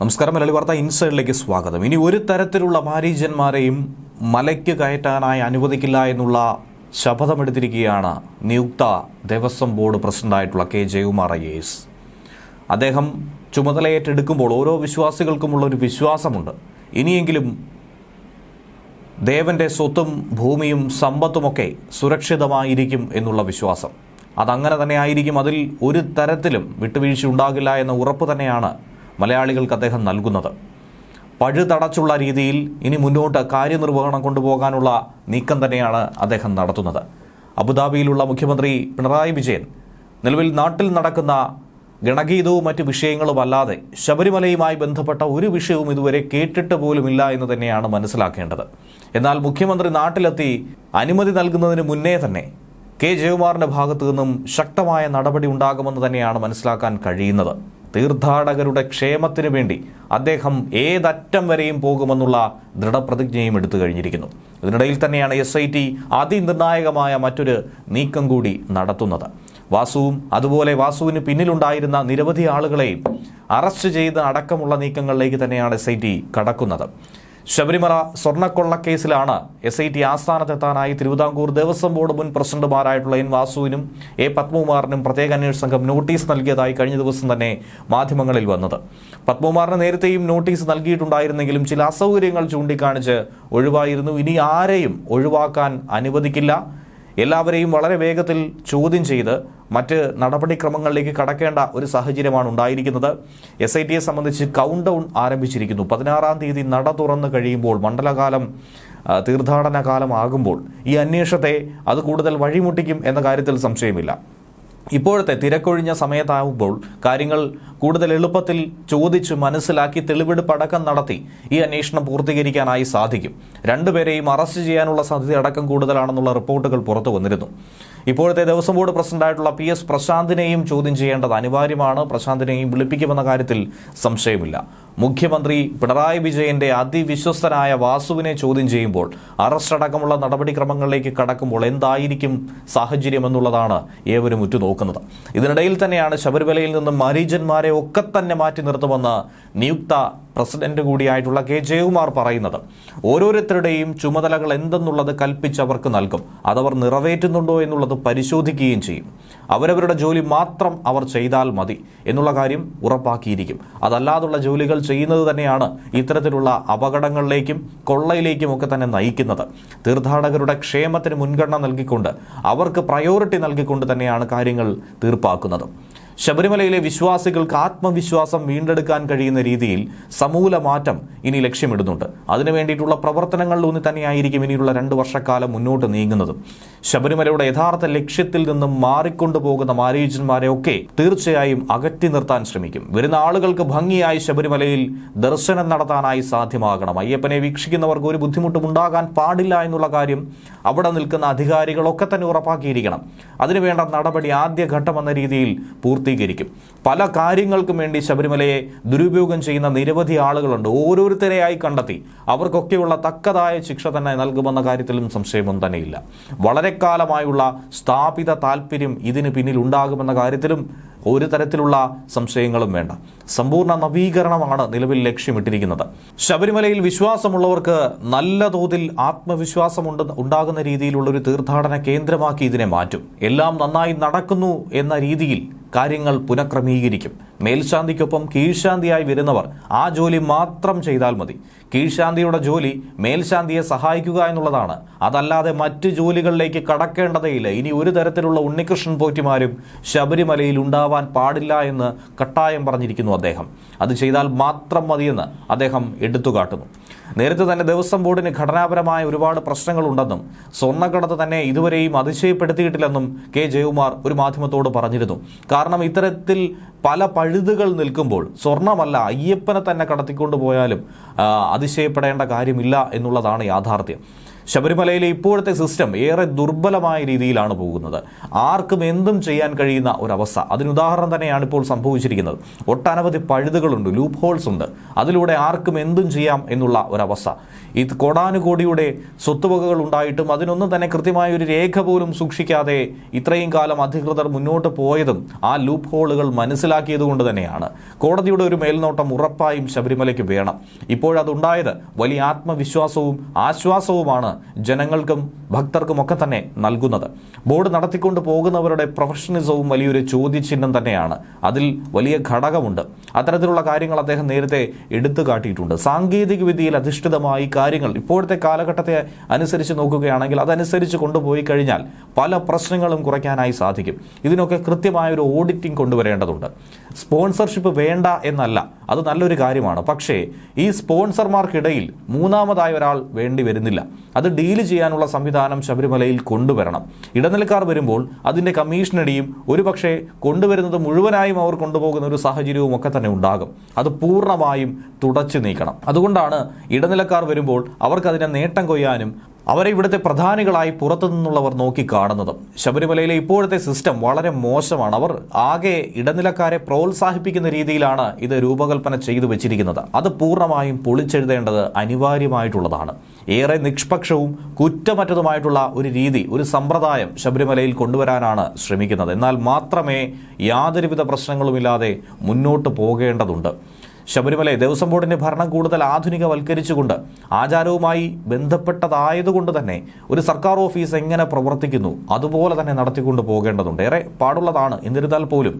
നമസ്കാരം മലയാളി വാർത്ത ഇൻസൈഡിലേക്ക് സ്വാഗതം. ഇനി ഒരു തരത്തിലുള്ള മാരീജന്മാരെയും മലയ്ക്ക് കയറ്റാനായി അനുവദിക്കില്ല എന്നുള്ള ശപഥമെടുത്തിരിക്കുകയാണ് നിയുക്ത ദേവസ്വം ബോർഡ് പ്രസിഡന്റായിട്ടുള്ള കെ. ജയകുമാർ ഐ. എസ്. അദ്ദേഹം ചുമതലയേറ്റെടുക്കുമ്പോൾ ഓരോ വിശ്വാസികൾക്കുമുള്ള ഒരു വിശ്വാസമുണ്ട്. ഇനിയെങ്കിലും ദേവന്റെ സ്വത്തും ഭൂമിയും സമ്പത്തുമൊക്കെ സുരക്ഷിതമായിരിക്കും എന്നുള്ള വിശ്വാസം. അതങ്ങനെ തന്നെ ആയിരിക്കും. അതിൽ ഒരു തരത്തിലും വിട്ടുവീഴ്ച ഉണ്ടാകില്ല എന്ന ഉറപ്പ് തന്നെയാണ് മലയാളികൾക്ക് അദ്ദേഹം നൽകുന്നത്. പഴുതടച്ചുള്ള രീതിയിൽ ഇനി മുന്നോട്ട് കാര്യനിർവഹണം കൊണ്ടുപോകാനുള്ള നീക്കം തന്നെയാണ് അദ്ദേഹം നടത്തുന്നത്. അബുദാബിയിലുള്ള മുഖ്യമന്ത്രി പിണറായി വിജയൻ നിലവിൽ നാട്ടിൽ നടക്കുന്ന ഗണഗീതവും മറ്റ് വിഷയങ്ങളുമല്ലാതെ ശബരിമലയുമായി ബന്ധപ്പെട്ട ഒരു വിഷയവും ഇതുവരെ കേട്ടിട്ട് പോലുമില്ല എന്ന് തന്നെയാണ് മനസ്സിലാക്കേണ്ടത്. എന്നാൽ മുഖ്യമന്ത്രി നാട്ടിലെത്തി അനുമതി നൽകുന്നതിന് മുന്നേ തന്നെ കെ ജയകുമാറിന്റെ ഭാഗത്തു നിന്നും ശക്തമായ നടപടി ഉണ്ടാകുമെന്ന് തന്നെയാണ് മനസ്സിലാക്കാൻ കഴിയുന്നത്. തീർത്ഥാടകരുടെ ക്ഷേമത്തിനു വേണ്ടി അദ്ദേഹം ഏതറ്റം വരെയും പോകുമെന്നുള്ള ദൃഢപ്രതിജ്ഞയും എടുത്തു കഴിഞ്ഞിരിക്കുന്നു. ഇതിനിടയിൽ തന്നെയാണ് എസ് ഐ ടി അതിനിർണായകമായ മറ്റൊരു നീക്കം കൂടി നടത്തുന്നത്. വാസുവും അതുപോലെ വാസുവിന് പിന്നിലുണ്ടായിരുന്ന നിരവധി ആളുകളെയും അറസ്റ്റ് ചെയ്ത് അടക്കമുള്ള നീക്കങ്ങളിലേക്ക് തന്നെയാണ് എസ് കടക്കുന്നത്. ശബരിമല സ്വർണക്കൊള്ളക്കേസിലാണ് എസ് ഐ ടി ആസ്ഥാനത്തെത്താനായി തിരുവിതാംകൂർ ദേവസ്വം ബോർഡ് മുൻ പ്രസിഡന്റുമാരായിട്ടുള്ള എൻ വാസുവിനും എ പത്മകുമാറിനും പ്രത്യേക അന്വേഷണ സംഘം നോട്ടീസ് നൽകിയതായി കഴിഞ്ഞ ദിവസം തന്നെ മാധ്യമങ്ങളിൽ വന്നത്. പത്മകുമാറിന് നേരത്തെയും നോട്ടീസ് നൽകിയിട്ടുണ്ടായിരുന്നെങ്കിലും ചില അസൗകര്യങ്ങൾ ചൂണ്ടിക്കാണിച്ച് ഒഴിവായിരുന്നു. ഇനി ആരെയും ഒഴിവാക്കാൻ അനുവദിക്കില്ല. എല്ലാവരെയും വളരെ വേഗത്തിൽ ചോദ്യം ചെയ്ത് മറ്റ് നടപടിക്രമങ്ങളിലേക്ക് കടക്കേണ്ട ഒരു സാഹചര്യമാണ് ഉണ്ടായിരിക്കുന്നത്. എസ് ഐ ടിയെ സംബന്ധിച്ച് കൗണ്ട് ഡൗൺ ആരംഭിച്ചിരിക്കുന്നു. പതിനാറാം തീയതി നട തുറന്നു കഴിയുമ്പോൾ മണ്ഡലകാലം തീർത്ഥാടന കാലമാകുമ്പോൾ ഈ അന്വേഷണത്തെ അത് കൂടുതൽ വഴിമുട്ടിക്കും എന്ന കാര്യത്തിൽ സംശയമില്ല. ഇപ്പോഴത്തെ തിരക്കൊഴിഞ്ഞ സമയത്താവുമ്പോൾ കാര്യങ്ങൾ കൂടുതൽ എളുപ്പത്തിൽ ചോദിച്ച് മനസ്സിലാക്കി തെളിവെടുപ്പ് അടക്കം നടത്തി ഈ അന്വേഷണം പൂർത്തീകരിക്കാനായി സാധിക്കും. രണ്ടുപേരെയും അറസ്റ്റ് ചെയ്യാനുള്ള സാധ്യത അടക്കം കൂടുതലാണെന്നുള്ള റിപ്പോർട്ടുകൾ പുറത്തു വന്നിരുന്നു. ഇപ്പോഴത്തെ ദേവസ്വം ബോർഡ് പ്രസിഡന്റായിട്ടുള്ള പി എസ് പ്രശാന്തിനെയും ചോദ്യം ചെയ്യേണ്ടത് അനിവാര്യമാണ്. പ്രശാന്തിനെയും വിളിപ്പിക്കുമെന്ന കാര്യത്തിൽ സംശയമില്ല. മുഖ്യമന്ത്രി പിണറായി വിജയന്റെ അതിവിശ്വസ്തനായ വാസുവിനെ ചോദ്യം ചെയ്യുമ്പോൾ അറസ്റ്റ് അടക്കമുള്ള നടപടിക്രമങ്ങളിലേക്ക് കടക്കുമ്പോൾ എന്തായിരിക്കും സാഹചര്യം എന്നുള്ളതാണ് ഏവരും ഉറ്റുനോക്കുന്നത്. ഇതിനിടയിൽ തന്നെയാണ് ശബരിമലയിൽ നിന്നും മരീജന്മാരെ ഒക്കെ തന്നെ മാറ്റി നിർത്തുമെന്ന് നിയുക്ത പ്രസിഡന്റ് കൂടിയായിട്ടുള്ള കെ ജയകുമാർ പറയുന്നത്. ഓരോരുത്തരുടെയും ചുമതലകൾ എന്തെന്നുള്ളത് കൽപ്പിച്ചവർക്ക് നൽകും. അതവർ നിറവേറ്റുന്നുണ്ടോ എന്നുള്ളത് പരിശോധിക്കുകയും ചെയ്യും. അവരവരുടെ ജോലി മാത്രം അവർ ചെയ്താൽ മതി എന്നുള്ള കാര്യം ഉറപ്പാക്കിയിരിക്കും. അതല്ലാതുള്ള ജോലികൾ ചെയ്യുന്നത് തന്നെയാണ് ഇത്തരത്തിലുള്ള അപകടങ്ങളിലേക്കും കൊള്ളയിലേക്കും ഒക്കെ തന്നെ നയിക്കുന്നത്. തീർത്ഥാടകരുടെ ക്ഷേമത്തിന് മുൻഗണന നൽകിക്കൊണ്ട് അവർക്ക് പ്രയോറിറ്റി നൽകിക്കൊണ്ട് തന്നെയാണ് കാര്യങ്ങൾ തീർപ്പാക്കുന്നത്. ശബരിമലയിലെ വിശ്വാസികൾക്ക് ആത്മവിശ്വാസം വീണ്ടെടുക്കാൻ കഴിയുന്ന രീതിയിൽ സമൂല മാറ്റം ഇനി ലക്ഷ്യമിടുന്നുണ്ട്. അതിനു വേണ്ടിയിട്ടുള്ള പ്രവർത്തനങ്ങളിലൂന്നി തന്നെയായിരിക്കും ഇനിയുള്ള രണ്ട് വർഷക്കാലം മുന്നോട്ട് നീങ്ങുന്നതും. ശബരിമലയുടെ യഥാർത്ഥ ലക്ഷ്യത്തിൽ നിന്നും മാറിക്കൊണ്ടു പോകുന്ന മാരീജന്മാരെ ഒക്കെ തീർച്ചയായും അകറ്റി നിർത്താൻ ശ്രമിക്കും. വരുന്ന ആളുകൾക്ക് ഭംഗിയായി ശബരിമലയിൽ ദർശനം നടത്താനായി സാധ്യമാകണം. അയ്യപ്പനെ വീക്ഷിക്കുന്നവർക്ക് ഒരു ബുദ്ധിമുട്ടും ഉണ്ടാകാൻ പാടില്ല എന്നുള്ള കാര്യം അവിടെ നിൽക്കുന്ന അധികാരികളൊക്കെ തന്നെ ഉറപ്പാക്കിയിരിക്കണം. അതിനുവേണ്ട നടപടി ആദ്യഘട്ടം എന്ന രീതിയിൽ പൂർത്തീകരിക്കും. പല കാര്യങ്ങൾക്കും വേണ്ടി ശബരിമലയെ ദുരുപയോഗം ചെയ്യുന്ന നിരവധി ആളുകളുണ്ട്. ഓരോരുത്തരെയായി കണ്ടെത്തി. അവർക്കൊക്കെയുള്ള തക്കതായ ശിക്ഷ തന്നെ നൽകുമെന്ന കാര്യത്തിലും സംശയമൊന്നും തന്നെയില്ല. വളരെ കാലമായുള്ള സ്ഥാപിത താല്പര്യം ഇതിന് പിന്നിൽ ഉണ്ടാകുമെന്ന കാര്യത്തിലും ഒരു തരത്തിലുള്ള സംശയങ്ങളും വേണ്ട. സമ്പൂർണ നവീകരണമാണ് നിലവിൽ ലക്ഷ്യമിട്ടിരിക്കുന്നത്. ശബരിമലയിൽ വിശ്വാസമുള്ളവർക്ക് നല്ല തോതിൽ ആത്മവിശ്വാസമുണ്ട് ഉണ്ടാകുന്ന രീതിയിലുള്ള ഒരു തീർത്ഥാടന കേന്ദ്രമാക്കി ഇതിനെ മാറ്റും. എല്ലാം നന്നായി നടക്കുന്നു എന്ന രീതിയിൽ കാര്യങ്ങൾ പുനഃക്രമീകരിക്കും. മേൽശാന്തിക്കൊപ്പം കീഴ്ശാന്തിയായി വരുന്നവർ ആ ജോലി മാത്രം ചെയ്താൽ മതി. കീഴ്ശാന്തിയുടെ ജോലി മേൽശാന്തിയെ സഹായിക്കുക എന്നുള്ളതാണ്. അതല്ലാതെ മറ്റ് ജോലികളിലേക്ക് കടക്കേണ്ടതേയില്ല. ഇനി ഒരു തരത്തിലുള്ള ഉണ്ണികൃഷ്ണൻ പോറ്റിമാരും ശബരിമലയിൽ ഉണ്ടാവാൻ പാടില്ല എന്ന് കട്ടായം പറഞ്ഞിരിക്കുന്നു അദ്ദേഹം. അത് ചെയ്താൽ മാത്രം മതിയെന്ന് അദ്ദേഹം എടുത്തുകാട്ടുന്നു. നേരത്തെ തന്നെ ദേവസ്വം ബോർഡിന് ഘടനാപരമായ ഒരുപാട് പ്രശ്നങ്ങളുണ്ടെന്നും സ്വർണക്കടത്ത് തന്നെ ഇതുവരെയും അതിശയപ്പെടുത്തിയിട്ടില്ലെന്നും കെ ജയകുമാർ ഒരു മാധ്യമത്തോട് പറഞ്ഞിരുന്നു. കാരണം ഇത്തരത്തിൽ പല പഴുതുകൾ നിൽക്കുമ്പോൾ സ്വർണമല്ല അയ്യപ്പനെ തന്നെ കടത്തിക്കൊണ്ടു പോയാലും അതിശയപ്പെടേണ്ട കാര്യമില്ല എന്നുള്ളതാണ് യാഥാർത്ഥ്യം. ശബരിമലയിലെ ഇപ്പോഴത്തെ സിസ്റ്റം ഏറെ ദുർബലമായ രീതിയിലാണ് പോകുന്നത്. ആർക്കും എന്തും ചെയ്യാൻ കഴിയുന്ന ഒരവസ്ഥ. അതിനുദാഹരണം തന്നെയാണ് ഇപ്പോൾ സംഭവിച്ചിരിക്കുന്നത്. ഒട്ടനവധി പഴുതുകളുണ്ട് ലൂപ്പ് ഹോൾസ് ഉണ്ട്. അതിലൂടെ ആർക്കും എന്തും ചെയ്യാം എന്നുള്ള ഒരവസ്ഥ. ഈ കോടാനുകോടിയുടെ സ്വത്തുവകകൾ ഉണ്ടായിട്ടും അതിനൊന്നും തന്നെ കൃത്യമായ ഒരു രേഖ പോലും സൂക്ഷിക്കാതെ ഇത്രയും കാലം അധികൃതർ മുന്നോട്ട് പോയതും ആ ലൂപ്പ് ഹോളുകൾ മനസ്സിലാക്കിയത് കൊണ്ട് തന്നെയാണ്. കോടതിയുടെ ഒരു മേൽനോട്ടം ഉറപ്പായും ശബരിമലയ്ക്ക് വേണം. ഇപ്പോഴതുണ്ടായത് വലിയ ആത്മവിശ്വാസവും ആശ്വാസവുമാണ് ജനങ്ങൾക്കും ഭക്തർക്കുമൊക്കെ തന്നെ നൽകുന്നത്. ബോർഡ് നടത്തിക്കൊണ്ട് പോകുന്നവരുടെ പ്രൊഫഷണലിസവും വലിയൊരു ചോദ്യചിഹ്നം തന്നെയാണ്. അതിൽ വലിയ ഘടകമുണ്ട്. അത്തരത്തിലുള്ള കാര്യങ്ങൾ അദ്ദേഹം നേരത്തെ എടുത്തു കാട്ടിയിട്ടുണ്ട്. സാങ്കേതിക വിദ്യയിൽ അധിഷ്ഠിതമായി കാര്യങ്ങൾ ഇപ്പോഴത്തെ കാലഘട്ടത്തെ അനുസരിച്ച് നോക്കുകയാണെങ്കിൽ അതനുസരിച്ച് കൊണ്ടുപോയി കഴിഞ്ഞാൽ പല പ്രശ്നങ്ങളും കുറയ്ക്കാനായി സാധിക്കും. ഇതിനൊക്കെ കൃത്യമായ ഒരു ഓഡിറ്റിംഗ് കൊണ്ടുവരേണ്ടതുണ്ട്. സ്പോൺസർഷിപ്പ് വേണ്ട എന്നല്ല അത് നല്ലൊരു കാര്യമാണ്. പക്ഷേ ഈ സ്പോൺസർമാർക്കിടയിൽ മൂന്നാമതായ ഒരാൾ വേണ്ടി വരുന്നില്ല. അത് ഡീൽ ചെയ്യാനുള്ള സംവിധാനം ശബരിമലയിൽ കൊണ്ടുവരണം. ഇടനിലക്കാർ വരുമ്പോൾ അതിന്റെ കമ്മീഷനടിയും ഒരുപക്ഷെ കൊണ്ടുവരുന്നത് മുഴുവനായും അവർ കൊണ്ടുപോകുന്ന ഒരു സാഹചര്യവും ഒക്കെ തന്നെ ഉണ്ടാകും. അത് പൂർണമായും തുടച്ചു നീക്കണം. അതുകൊണ്ടാണ് ഇടനിലക്കാർ വരുമ്പോൾ അവർക്കതിനെ നേട്ടം കൊയ്യാനും അവരെ ഇവിടുത്തെ പ്രധാനികളായി പുറത്തു നിന്നുള്ളവർ നോക്കി കാണുന്നത് ശബരിമലയിലെ ഇപ്പോഴത്തെ സിസ്റ്റം വളരെ മോശമാണ്. അവർ ആകെ ഇടനിലക്കാരെ പ്രോത്സാഹിപ്പിക്കുന്ന രീതിയിലാണ് ഇത് രൂപകൽപ്പന ചെയ്തു വെച്ചിരിക്കുന്നത്. അത് പൂർണമായും പൊളിച്ചെഴുതേണ്ടത് അനിവാര്യമായിട്ടുള്ളതാണ്. ഏറെ നിഷ്പക്ഷവും കുറ്റമറ്റതുമായിട്ടുള്ള ഒരു രീതി ഒരു സമ്പ്രദായം ശബരിമലയിൽ കൊണ്ടുവരാനാണ് ശ്രമിക്കുന്നത്. എന്നാൽ മാത്രമേ യാതൊരുവിധ പ്രശ്നങ്ങളുമില്ലാതെ മുന്നോട്ട് പോകേണ്ടതുണ്ട്. ശബരിമല ദേവസ്വം ബോർഡിന്റെ ഭരണം കൂടുതൽ ആധുനികവൽക്കരിച്ചുകൊണ്ട് ആചാരവുമായി ബന്ധപ്പെട്ടതായതുകൊണ്ട് തന്നെ ഒരു സർക്കാർ ഓഫീസ് എങ്ങനെ പ്രവർത്തിക്കുന്നു അതുപോലെ തന്നെ നടത്തിക്കൊണ്ട് പോകേണ്ടതുണ്ട്. ഏറെ പാടുള്ളതാണ് എന്നിരുന്നാൽ പോലും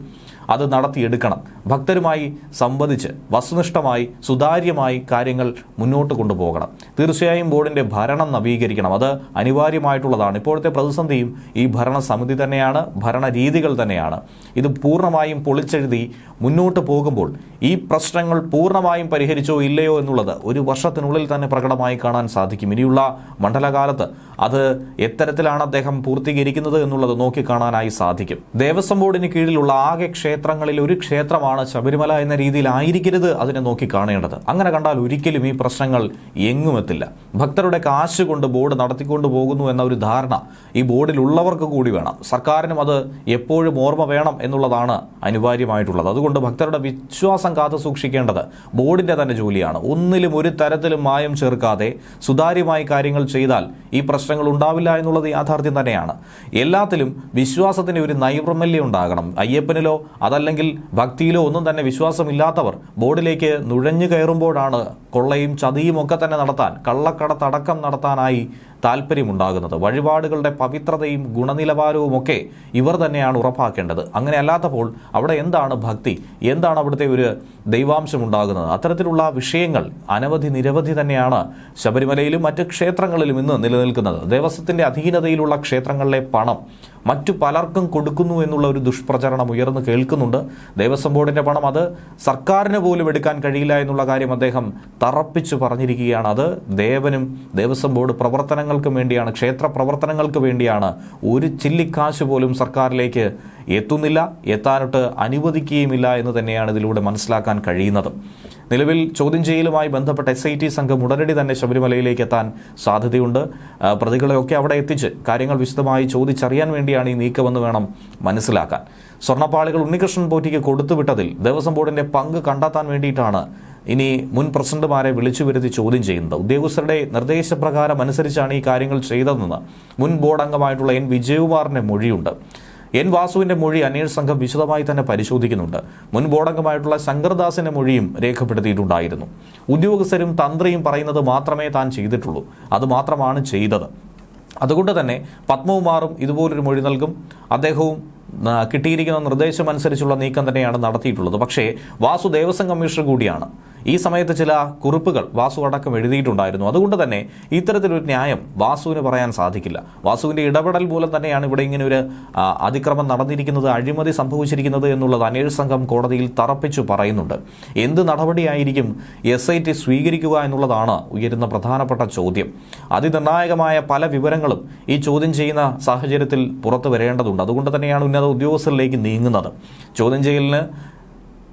അത് നടത്തിയെടുക്കണം. ഭക്തരുമായി സംവദിച്ച് വസ്തുനിഷ്ഠമായി സുതാര്യമായി കാര്യങ്ങൾ മുന്നോട്ട് കൊണ്ടുപോകണം. തീർച്ചയായും ബോർഡിന്റെ ഭരണം നവീകരിക്കണം. അത് അനിവാര്യമായിട്ടുള്ളതാണ്. ഇപ്പോഴത്തെ പ്രതിസന്ധിയും ഈ ഭരണസമിതി തന്നെയാണ് ഭരണരീതികൾ തന്നെയാണ്. ഇത് പൂർണമായും പൊളിച്ചെഴുതി മുന്നോട്ട് പോകുമ്പോൾ ഈ പ്രശ്നങ്ങൾ പൂർണമായും പരിഹരിച്ചോ ഇല്ലയോ എന്നുള്ളത് ഒരു വർഷത്തിനുള്ളിൽ തന്നെ പ്രകടമായി കാണാൻ സാധിക്കും. ഇനിയുള്ള മണ്ഡലകാലത്ത് അത് എത്തരത്തിലാണ് അദ്ദേഹം പൂർത്തീകരിക്കുന്നത് എന്നുള്ളത് നോക്കിക്കാണാനായി സാധിക്കും. ദേവസ്വം ബോർഡിന് കീഴിലുള്ള ആകെ ക്ഷേത്രങ്ങളിൽ ഒരു ക്ഷേത്രമാണ് ശബരിമല എന്ന രീതിയിലായിരിക്കരുത് അതിനെ നോക്കി കാണേണ്ടത്. അങ്ങനെ കണ്ടാൽ ഒരിക്കലും ഈ പ്രശ്നങ്ങൾ എങ്ങുമെത്തില്ല ഭക്തരുടെ കാശ് കൊണ്ട് ബോർഡ് നടത്തിക്കൊണ്ടു പോകുന്നു എന്ന ഒരു ധാരണ ഈ ബോർഡിലുള്ളവർക്ക് കൂടി വേണം. സർക്കാരിനും അത് എപ്പോഴും ഓർമ്മ വേണം എന്നുള്ളതാണ് അനിവാര്യമായിട്ടുള്ളത്. അതുകൊണ്ട് ഭക്തരുടെ വിശ്വാസം കാത്തു സൂക്ഷിക്കേണ്ടത് ബോർഡിന്റെ തന്നെ ജോലിയാണ്. ഒന്നിലും ഒരു തരത്തിലും മായം ചേർക്കാതെ സുതാര്യമായി കാര്യങ്ങൾ ചെയ്താൽ ഈ പ്രശ്നങ്ങൾ ഉണ്ടാവില്ല എന്നുള്ളത് യാഥാർത്ഥ്യം തന്നെയാണ്. എല്ലാത്തിലും വിശ്വാസത്തിന് ഒരു നൈർമല്യം ഉണ്ടാകണം. അയ്യപ്പനിലോ അതല്ലെങ്കിൽ ഭക്തിയിലോ ഒന്നും തന്നെ വിശ്വാസമില്ലാത്തവർ ബോർഡിലേക്ക് നുഴഞ്ഞു കയറുമ്പോഴാണ് കൊള്ളയും ചതിയും ഒക്കെ തന്നെ നടത്താൻ കള്ളക്കടത്തടക്കം നടത്താനായി താല്പര്യമുണ്ടാകുന്നത്. വഴിപാടുകളുടെ പവിത്രതയും ഗുണനിലവാരവും ഒക്കെ ഇവർ തന്നെയാണ് ഉറപ്പാക്കേണ്ടത്. അങ്ങനെ അല്ലാത്തപ്പോൾ അവിടെ എന്താണ് ഭക്തി? എന്താണ് അവിടുത്തെ ഒരു ദൈവാംശം ഉണ്ടാകുന്നത്? അത്തരത്തിലുള്ള വിഷയങ്ങൾ അനവധി നിരവധി തന്നെയാണ് ശബരിമലയിലും മറ്റ് ക്ഷേത്രങ്ങളിലും ഇന്ന് നിലനിൽക്കുന്നത്. ദേവസ്വത്തിന്റെ അധീനതയിലുള്ള ക്ഷേത്രങ്ങളിലെ പണം മറ്റു പലർക്കും കൊടുക്കുന്നു എന്നുള്ള ഒരു ദുഷ്പ്രചരണം ഉയർന്നു കേൾക്കുന്നുണ്ട്. ദേവസ്വം ബോർഡിന്റെ പണം അത് സർക്കാരിന് പോലും എടുക്കാൻ കഴിയില്ല എന്നുള്ള കാര്യം അദ്ദേഹം തറപ്പിച്ചു പറഞ്ഞിരിക്കുകയാണ്. അത് ദേവനും ദേവസ്വം ബോർഡ് പ്രവർത്തനങ്ങൾക്കും വേണ്ടിയാണ് ക്ഷേത്ര പ്രവർത്തനങ്ങൾക്ക് വേണ്ടിയാണ് ഒരു ചില്ലിക്കാശ് പോലും സർക്കാരിലേക്ക് എത്തുന്നില്ല എത്താനോട്ട് അനുവദിക്കുകയുമില്ല എന്ന് തന്നെയാണ് ഇതിലൂടെ മനസ്സിലാക്കാൻ കഴിയുന്നത്. നിലവിൽ ചോദ്യം ചെയ്യലുമായി ബന്ധപ്പെട്ട എസ് ഐ ടി സംഘം ഉടനടി തന്നെ ശബരിമലയിലേക്ക് എത്താൻ സാധ്യതയുണ്ട്. പ്രതികളെയൊക്കെ അവിടെ എത്തിച്ച് കാര്യങ്ങൾ വിശദമായി ചോദിച്ചറിയാൻ വേണ്ടിയാണ് ഈ നീക്കമെന്ന് വേണം മനസ്സിലാക്കാൻ. സ്വർണപ്പാളികൾ ഉണ്ണികൃഷ്ണൻ പോറ്റിക്ക് കൊടുത്തുവിട്ടതിൽ ദേവസ്വം ബോർഡിന്റെ പങ്ക് കണ്ടെത്താൻ വേണ്ടിയിട്ടാണ് ഇനി മുൻ പ്രസിഡന്റുമാരെ വിളിച്ചു വരുത്തി ചോദ്യം ചെയ്യുന്നത്. ഉദ്യോഗസ്ഥരുടെ നിർദ്ദേശപ്രകാരം അനുസരിച്ചാണ് ഈ കാര്യങ്ങൾ ചെയ്തതെന്ന് മുൻ ബോർഡ് അംഗമായിട്ടുള്ള എൻ. വിജയകുമാറിന്റെ മൊഴിയുണ്ട്. എൻ വാസുവിന്റെ മൊഴി അന്വേഷണ സംഘം വിശദമായി തന്നെ പരിശോധിക്കുന്നുണ്ട്. മുൻ ബോർഡംഗമായിട്ടുള്ള ശങ്കർദാസിന്റെ മൊഴിയും രേഖപ്പെടുത്തിയിട്ടുണ്ടായിരുന്നു. ഉദ്യോഗസ്ഥരും തന്ത്രിയും പറയുന്നത് മാത്രമേ താൻ ചെയ്തിട്ടുള്ളൂ. അതുമാത്രമാണ് ചെയ്തത്. അതുകൊണ്ട് തന്നെ പത്മകുമാറും ഇതുപോലൊരു മൊഴി നൽകും. അദ്ദേഹവും കിട്ടിയിരിക്കുന്ന നിർദ്ദേശമനുസരിച്ചുള്ള നീക്കം തന്നെയാണ് നടത്തിയിട്ടുള്ളത്. പക്ഷേ വാസു ദേവസ്വം കമ്മീഷണർ കൂടിയാണ്. ഈ സമയത്ത് ചില കുറിപ്പുകൾ വാസു അടക്കം എഴുതിയിട്ടുണ്ടായിരുന്നു. അതുകൊണ്ട് തന്നെ ഇത്തരത്തിലൊരു ന്യായം വാസുവിന് പറയാൻ സാധിക്കില്ല. വാസുവിന്റെ ഇടപെടൽ മൂലം തന്നെയാണ് ഇവിടെ ഇങ്ങനെ ഒരു അതിക്രമം നടന്നിരിക്കുന്നത് അഴിമതി സംഭവിച്ചിരിക്കുന്നത് എന്നുള്ളത് അന്വേഷണ സംഘം കോടതിയിൽ തറപ്പിച്ചു പറയുന്നുണ്ട്. എന്ത് നടപടിയായിരിക്കും എസ് ഐ ടി സ്വീകരിക്കുക എന്നുള്ളതാണ് ഉയരുന്ന പ്രധാനപ്പെട്ട ചോദ്യം. അതിനിർണായകമായ പല വിവരങ്ങളും ഈ ചോദ്യം ചെയ്യുന്ന സാഹചര്യത്തിൽ പുറത്തു വരേണ്ടതുണ്ട്. അതുകൊണ്ട് തന്നെയാണ് ഉന്നത ഉദ്യോഗസ്ഥരിലേക്ക് നീങ്ങുന്നത്. ചോദ്യം ചെയ്യലിന്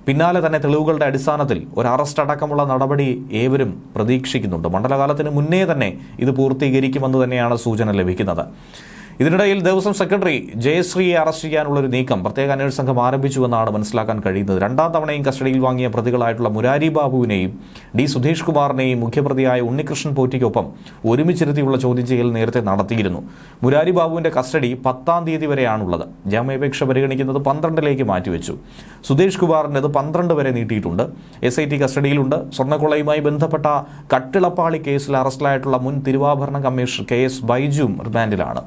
പിന്നാലെ തന്നെ തെളിവുകളുടെ അടിസ്ഥാനത്തിൽ ഒരു അറസ്റ്റ് അടക്കമുള്ള നടപടി ഏവരും പ്രതീക്ഷിക്കുന്നുണ്ട്. മണ്ഡലകാലത്തിന് മുന്നേ തന്നെ ഇത് പൂർത്തീകരിക്കുമെന്ന് തന്നെയാണ് സൂചന ലഭിക്കുന്നത്. ഇതിനിടയിൽ ദേവസ്വം സെക്രട്ടറി ജയശ്രീയെ അറസ്റ്റ് ചെയ്യാനുള്ളൊരു നീക്കം പ്രത്യേക അന്വേഷണ സംഘം ആരംഭിച്ചുവെന്നാണ് മനസ്സിലാക്കാൻ കഴിയുന്നത്. രണ്ടാം തവണയും കസ്റ്റഡിയിൽ വാങ്ങിയ പ്രതികളായിട്ടുള്ള മുരാരി ബാബുവിനെയും ഡി സുധീഷ് കുമാറിനെയും മുഖ്യപ്രതിയായ ഉണ്ണികൃഷ്ണൻ പോറ്റിക്കൊപ്പം ഒരുമിച്ചിരുത്തിയുള്ള ചോദ്യം ചെയ്യൽ നേരത്തെ നടത്തിയിരുന്നു. മുരാരി ബാബുവിന്റെ കസ്റ്റഡി പത്താം തീയതി വരെയാണുള്ളത്. ജാമ്യാപേക്ഷ പരിഗണിക്കുന്നത് പന്ത്രണ്ടിലേക്ക് മാറ്റിവെച്ചു. സുധീഷ് കുമാറിന്റെത് പന്ത്രണ്ട് വരെ നീട്ടിയിട്ടുണ്ട്. എസ് ഐ ടി കസ്റ്റഡിയിലുണ്ട്. സ്വർണക്കുളയുമായി ബന്ധപ്പെട്ട കട്ടിളപ്പാളി കേസിൽ അറസ്റ്റിലായിട്ടുള്ള മുൻ തിരുവാഭരണ കമ്മീഷണർ കെ എസ് ബൈജുവും റിമാൻഡിലാണ്.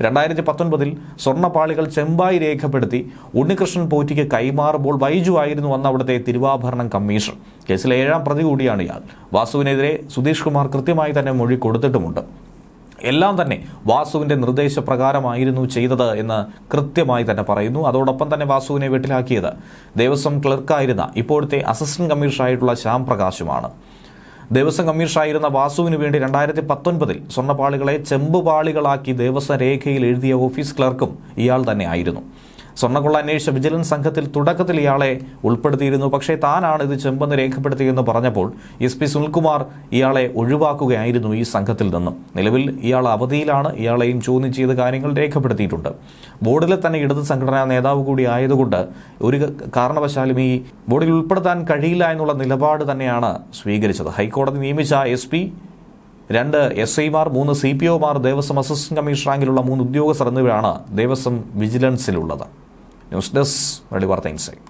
രണ്ടായിരത്തി പത്തൊൻപതിൽ സ്വർണപ്പാളികൾ ചെമ്പായി രേഖപ്പെടുത്തി ഉണ്ണികൃഷ്ണൻ പോറ്റിക്ക് കൈമാറുമ്പോൾ ബൈജു ആയിരുന്നു അന്ന് അവിടുത്തെ തിരുവാഭരണം കമ്മീഷൻ കേസിലെ ഏഴാം പ്രതി കൂടിയാണ് ഇയാൾ. വാസുവിനെതിരെ സുധീഷ് കുമാർ കൃത്യമായി തന്നെ മൊഴി കൊടുത്തിട്ടുമുണ്ട്. എല്ലാം തന്നെ വാസുവിന്റെ നിർദ്ദേശപ്രകാരമായിരുന്നു ചെയ്തത് എന്ന് കൃത്യമായി തന്നെ പറയുന്നു. അതോടൊപ്പം തന്നെ വാസുവിനെ വീട്ടിലാക്കിയത് ദേവസ്വം ക്ലർക്കായിരുന്ന ഇപ്പോഴത്തെ അസിസ്റ്റന്റ് കമ്മീഷണറായിട്ടുള്ള ശ്യാം പ്രകാശുമാണ്. ദേവസ്വം കമ്മീഷണറായിരുന്ന വാസുവിന് വേണ്ടി രണ്ടായിരത്തി പത്തൊൻപതിൽ സ്വർണപാളികളെ ചെമ്പുപാളികളാക്കി ദേവസ്വം രേഖയിൽ എഴുതിയ ഓഫീസ് ക്ലർക്കും ഇയാൾ തന്നെ ആയിരുന്നു. സ്വർണക്കൊള്ള അന്വേഷിച്ച വിജിലൻസ് സംഘത്തിൽ തുടക്കത്തിൽ ഇയാളെ ഉൾപ്പെടുത്തിയിരുന്നു. പക്ഷേ താനാണ് ഇത് ചെമ്പെന്ന് രേഖപ്പെടുത്തിയെന്ന് പറഞ്ഞപ്പോൾ എസ് പി സുനിൽകുമാർ ഇയാളെ ഒഴിവാക്കുകയായിരുന്നു ഈ സംഘത്തിൽ നിന്നും. നിലവിൽ ഇയാൾ അവധിയിലാണ്. ഇയാളെയും ചോദ്യം ചെയ്ത കാര്യങ്ങൾ രേഖപ്പെടുത്തിയിട്ടുണ്ട്. ബോർഡിലെ തന്നെ ഇടത് സംഘടനാ നേതാവ് കൂടി ആയതുകൊണ്ട് ഒരു കാരണവശാലും ഈ ബോർഡിൽ ഉൾപ്പെടുത്താൻ കഴിയില്ല എന്നുള്ള നിലപാട് തന്നെയാണ് സ്വീകരിച്ചത്. ഹൈക്കോടതി നിയമിച്ച എസ് പി രണ്ട് എസ് ഐമാർ മൂന്ന് സി പി ഒമാർ ദേവസ്വം അസിസ്റ്റന്റ് കമ്മീഷണർ മൂന്ന് ഉദ്യോഗസ്ഥർ എന്നിവരാണ് ദേവസ്വം വിജിലൻസിലുള്ളത്. ന്യൂസ് ഡെസ്ക് വാർത്ത ഇൻസൈറ്റ്.